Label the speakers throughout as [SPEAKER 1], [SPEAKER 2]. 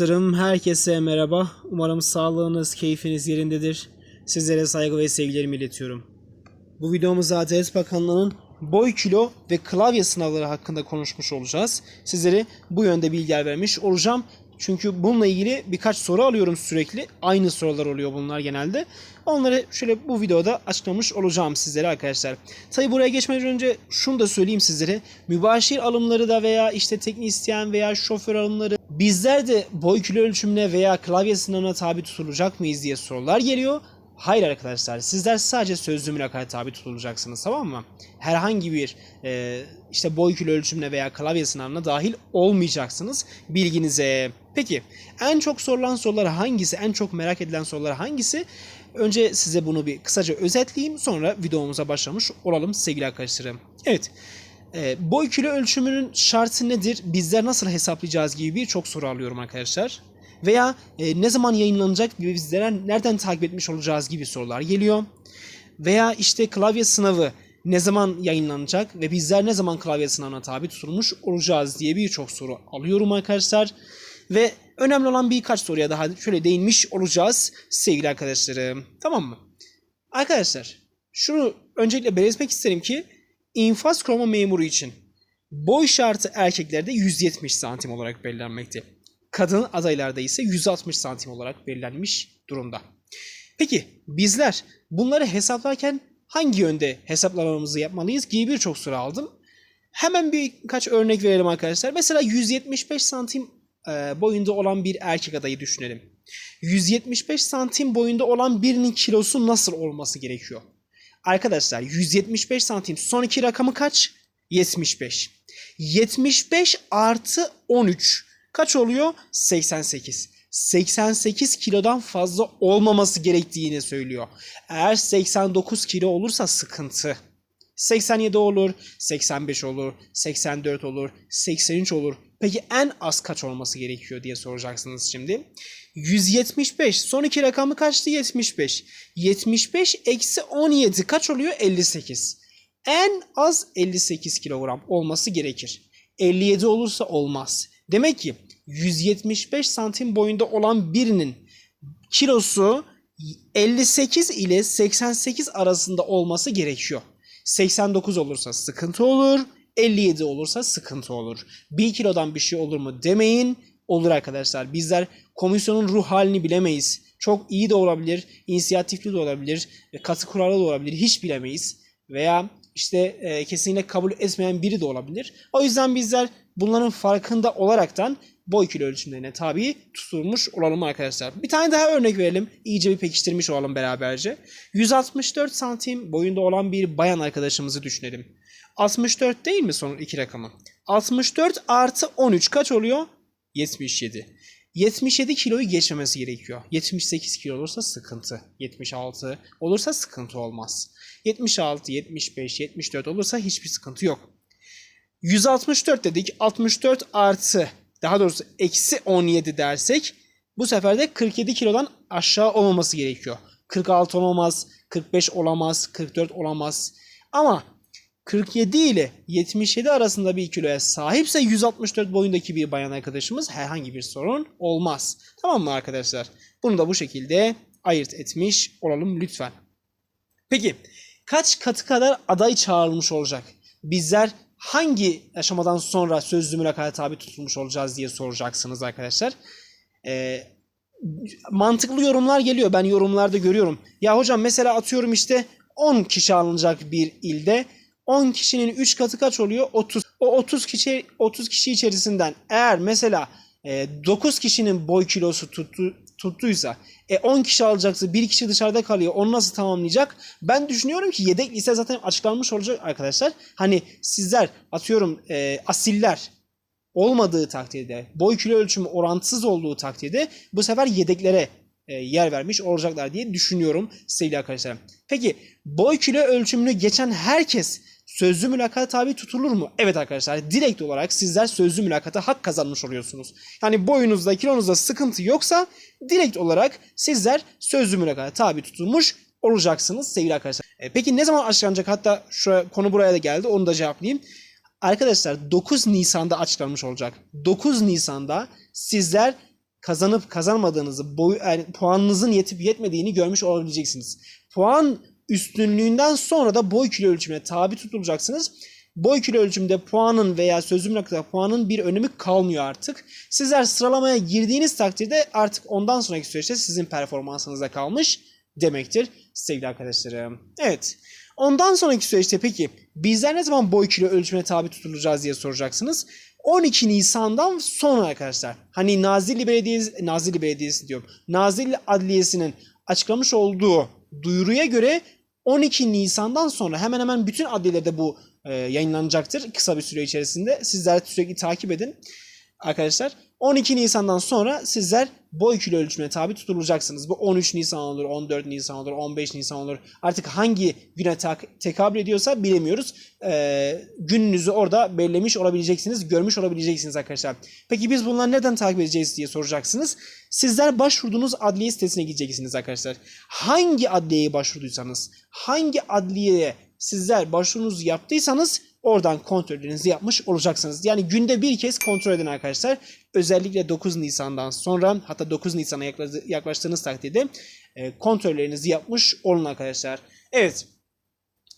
[SPEAKER 1] Arkadaşlarım herkese merhaba. Umarım sağlığınız, keyfiniz yerindedir. Sizlere saygı ve sevgilerimi iletiyorum. Bu videomuzda Adalet Bakanlığı'nın boy kilo ve klavye sınavları hakkında konuşmuş olacağız. Sizlere bu yönde bilgiler vermiş olacağım. Çünkü bununla ilgili birkaç soru alıyorum sürekli. Aynı sorular oluyor bunlar genelde. Onları şöyle bu videoda açıklamış olacağım sizlere arkadaşlar. Tabi buraya geçmeden önce şunu da söyleyeyim sizlere. Mübaşir alımları da veya işte teknisyen veya şoför alımları bizler de boy kilo ölçümüne veya klavye sınavına tabi tutulacak mıyız diye sorular geliyor. Hayır arkadaşlar sizler sadece sözlü mülakata tabi tutulacaksınız tamam mı? Herhangi bir e, işte boy kilo ölçümüne veya klavye sınavına dahil olmayacaksınız bilginize. Peki en çok sorulan sorular hangisi? En çok merak edilen sorular hangisi? Önce size bunu bir kısaca özetleyeyim sonra videomuza başlamış olalım sevgili arkadaşlarım. Evet e, boy kilo ölçümünün şartı nedir? Bizler nasıl hesaplayacağız gibi birçok soru alıyorum arkadaşlar. Veya e, ne zaman yayınlanacak gibi bizlere nereden takip etmiş olacağız gibi sorular geliyor. Veya işte klavye sınavı ne zaman yayınlanacak ve bizler ne zaman klavye sınavına tabi tutulmuş olacağız diye birçok soru alıyorum arkadaşlar. Ve önemli olan birkaç soruya daha şöyle değinmiş olacağız sevgili arkadaşlarım. Tamam mı? Arkadaşlar şunu öncelikle belirtmek isterim ki infaz kurma memuru için boy şartı erkeklerde 170 santim olarak belirlenmekte. Kadın adaylarda ise 160 santim olarak belirlenmiş durumda. Peki bizler bunları hesaplarken hangi yönde hesaplamamızı yapmalıyız gibi birçok soru aldım. Hemen birkaç örnek verelim arkadaşlar. Mesela 175 santim e, boyunda olan bir erkek adayı düşünelim. 175 santim boyunda olan birinin kilosu nasıl olması gerekiyor? Arkadaşlar 175 santim son iki rakamı kaç? 75. 75 artı 13 kaç oluyor? 88. 88 kilodan fazla olmaması gerektiğini söylüyor. Eğer 89 kilo olursa sıkıntı. 87 olur, 85 olur, 84 olur, 83 olur. Peki en az kaç olması gerekiyor diye soracaksınız şimdi. 175. Son iki rakamı kaçtı? 75. 75 eksi 17 kaç oluyor? 58. En az 58 kilogram olması gerekir. 57 olursa olmaz. Demek ki 175 santim boyunda olan birinin kilosu 58 ile 88 arasında olması gerekiyor. 89 olursa sıkıntı olur. 57 olursa sıkıntı olur. 1 kilodan bir şey olur mu demeyin. Olur arkadaşlar. Bizler komisyonun ruh halini bilemeyiz. Çok iyi de olabilir, inisiyatifli de olabilir, katı kurallı da olabilir. Hiç bilemeyiz. Veya işte e, kesinlikle kabul etmeyen biri de olabilir. O yüzden bizler bunların farkında olaraktan boy kilo ölçümlerine tabi tutulmuş olalım arkadaşlar. Bir tane daha örnek verelim. İyice bir pekiştirmiş olalım beraberce. 164 santim boyunda olan bir bayan arkadaşımızı düşünelim. 64 değil mi son iki rakamı? 64 artı 13 kaç oluyor? 77. 77 kiloyu geçmemesi gerekiyor. 78 kilo olursa sıkıntı. 76 olursa sıkıntı olmaz. 76, 75, 74 olursa hiçbir sıkıntı yok. 164 dedik. 64 artı daha doğrusu eksi 17 dersek bu sefer de 47 kilodan aşağı olmaması gerekiyor. 46 olamaz, 45 olamaz, 44 olamaz. Ama 47 ile 77 arasında bir kiloya sahipse 164 boyundaki bir bayan arkadaşımız herhangi bir sorun olmaz. Tamam mı arkadaşlar? Bunu da bu şekilde ayırt etmiş olalım lütfen. Peki kaç katı kadar aday çağrılmış olacak? Bizler hangi aşamadan sonra sözlü mülakata tabi tutulmuş olacağız diye soracaksınız arkadaşlar. Ee, mantıklı yorumlar geliyor. Ben yorumlarda görüyorum. Ya hocam mesela atıyorum işte 10 kişi alınacak bir ilde 10 kişinin 3 katı kaç oluyor? 30. O 30 kişi 30 kişi içerisinden eğer mesela e, 9 kişinin boy kilosu tuttu, tuttuysa e 10 kişi alacaksa bir kişi dışarıda kalıyor. Onu nasıl tamamlayacak? Ben düşünüyorum ki yedek liste zaten açıklanmış olacak arkadaşlar. Hani sizler atıyorum e, asiller olmadığı takdirde, boy kilo ölçümü orantısız olduğu takdirde bu sefer yedeklere e, yer vermiş olacaklar diye düşünüyorum sevgili arkadaşlarım. Peki boy kilo ölçümünü geçen herkes sözlü mülakata tabi tutulur mu? Evet arkadaşlar direkt olarak sizler sözlü mülakata hak kazanmış oluyorsunuz. Yani boyunuzda kilonuzda sıkıntı yoksa direkt olarak sizler sözlü mülakata tabi tutulmuş olacaksınız sevgili arkadaşlar. E, peki ne zaman açıklanacak? Hatta şu konu buraya da geldi onu da cevaplayayım. Arkadaşlar 9 Nisan'da açıklanmış olacak. 9 Nisan'da sizler kazanıp kazanmadığınızı, boy, yani puanınızın yetip yetmediğini görmüş olabileceksiniz. Puan üstünlüğünden sonra da boy kilo ölçümüne tabi tutulacaksınız. Boy kilo ölçümde puanın veya sözüm hakkında puanın bir önemi kalmıyor artık. Sizler sıralamaya girdiğiniz takdirde artık ondan sonraki süreçte sizin performansınıza kalmış demektir sevgili arkadaşlarım. Evet. Ondan sonraki süreçte peki bizler ne zaman boy kilo ölçümüne tabi tutulacağız diye soracaksınız. 12 Nisan'dan sonra arkadaşlar. Hani Nazilli Belediyesi, Nazilli Belediyesi diyorum. Nazilli Adliyesi'nin açıklamış olduğu duyuruya göre 12 Nisan'dan sonra hemen hemen bütün adliyelerde bu e, yayınlanacaktır kısa bir süre içerisinde. Sizler sürekli takip edin arkadaşlar. 12 Nisan'dan sonra sizler boy kilo ölçümüne tabi tutulacaksınız. Bu 13 Nisan olur, 14 Nisan olur, 15 Nisan olur. Artık hangi güne tekabül ediyorsa bilemiyoruz. Ee, gününüzü orada belirlemiş olabileceksiniz, görmüş olabileceksiniz arkadaşlar. Peki biz bunları neden takip edeceğiz diye soracaksınız. Sizler başvurduğunuz adliye sitesine gideceksiniz arkadaşlar. Hangi adliyeye başvurduysanız, hangi adliyeye sizler başvurunuzu yaptıysanız oradan kontrollerinizi yapmış olacaksınız. Yani günde bir kez kontrol edin arkadaşlar. Özellikle 9 Nisan'dan sonra hatta 9 Nisan'a yaklaş- yaklaştığınız takdirde e, kontrollerinizi yapmış olun arkadaşlar. Evet.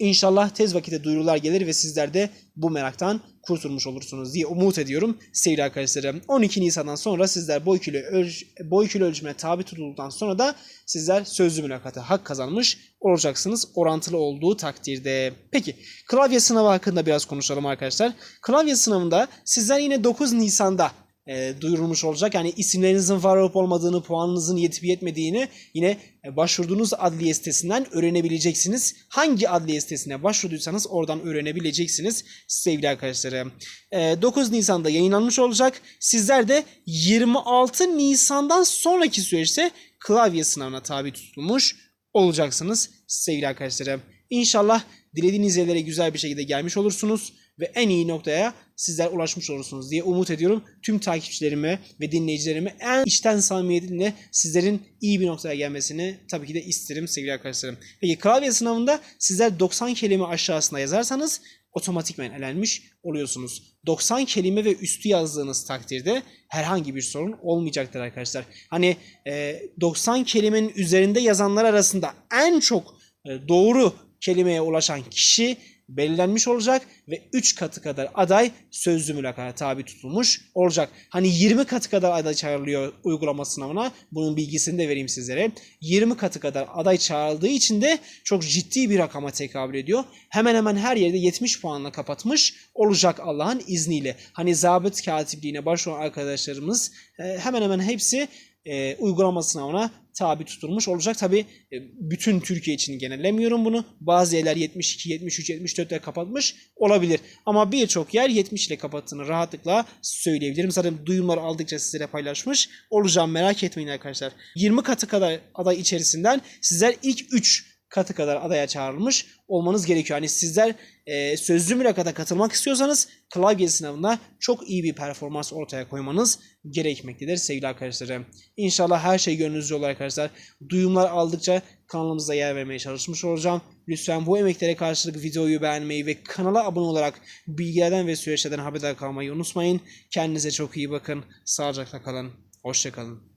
[SPEAKER 1] İnşallah tez vakitte duyurular gelir ve sizler de bu meraktan kurtulmuş olursunuz diye umut ediyorum sevgili arkadaşlarım. 12 Nisan'dan sonra sizler boy kilo, ölç boy kilo ölçümüne tabi tutulduktan sonra da sizler sözlü mülakata hak kazanmış olacaksınız orantılı olduğu takdirde. Peki klavye sınavı hakkında biraz konuşalım arkadaşlar. Klavye sınavında sizler yine 9 Nisan'da e, duyurulmuş olacak. Yani isimlerinizin var olup olmadığını, puanınızın yetip yetmediğini yine e, başvurduğunuz adliye sitesinden öğrenebileceksiniz. Hangi adliye sitesine başvurduysanız oradan öğrenebileceksiniz sevgili arkadaşlarım. E, 9 Nisan'da yayınlanmış olacak. Sizler de 26 Nisan'dan sonraki süreçte klavye sınavına tabi tutulmuş olacaksınız sevgili arkadaşlarım. İnşallah dilediğiniz yerlere güzel bir şekilde gelmiş olursunuz ve en iyi noktaya sizler ulaşmış olursunuz diye umut ediyorum. Tüm takipçilerime ve dinleyicilerime en içten samimiyetimle sizlerin iyi bir noktaya gelmesini tabii ki de isterim sevgili arkadaşlarım. Peki klavye sınavında sizler 90 kelime aşağısına yazarsanız otomatikmen elenmiş oluyorsunuz. 90 kelime ve üstü yazdığınız takdirde herhangi bir sorun olmayacaktır arkadaşlar. Hani e, 90 kelimenin üzerinde yazanlar arasında en çok e, doğru kelimeye ulaşan kişi belirlenmiş olacak ve 3 katı kadar aday sözlü mülakata tabi tutulmuş olacak. Hani 20 katı kadar aday çağrılıyor uygulama sınavına. Bunun bilgisini de vereyim sizlere. 20 katı kadar aday çağrıldığı için de çok ciddi bir rakama tekabül ediyor. Hemen hemen her yerde 70 puanla kapatmış olacak Allah'ın izniyle. Hani zabıt katipliğine başvuran arkadaşlarımız e, hemen hemen hepsi e, uygulama sınavına tabi tutulmuş olacak. Tabi e, bütün Türkiye için genellemiyorum bunu. Bazı yerler 72, 73, 74 ile kapatmış olabilir. Ama birçok yer 70 ile kapattığını rahatlıkla söyleyebilirim. Zaten duyumları aldıkça sizlere paylaşmış olacağım. Merak etmeyin arkadaşlar. 20 katı kadar aday içerisinden sizler ilk 3 katı kadar adaya çağrılmış olmanız gerekiyor. Yani sizler e, sözlü mülakata katılmak istiyorsanız klavye sınavında çok iyi bir performans ortaya koymanız gerekmektedir sevgili arkadaşlarım. İnşallah her şey gönlünüzce olur arkadaşlar. Duyumlar aldıkça kanalımıza yer vermeye çalışmış olacağım. Lütfen bu emeklere karşılık videoyu beğenmeyi ve kanala abone olarak bilgilerden ve süreçlerden haberdar kalmayı unutmayın. Kendinize çok iyi bakın. Sağlıcakla kalın. Hoşçakalın.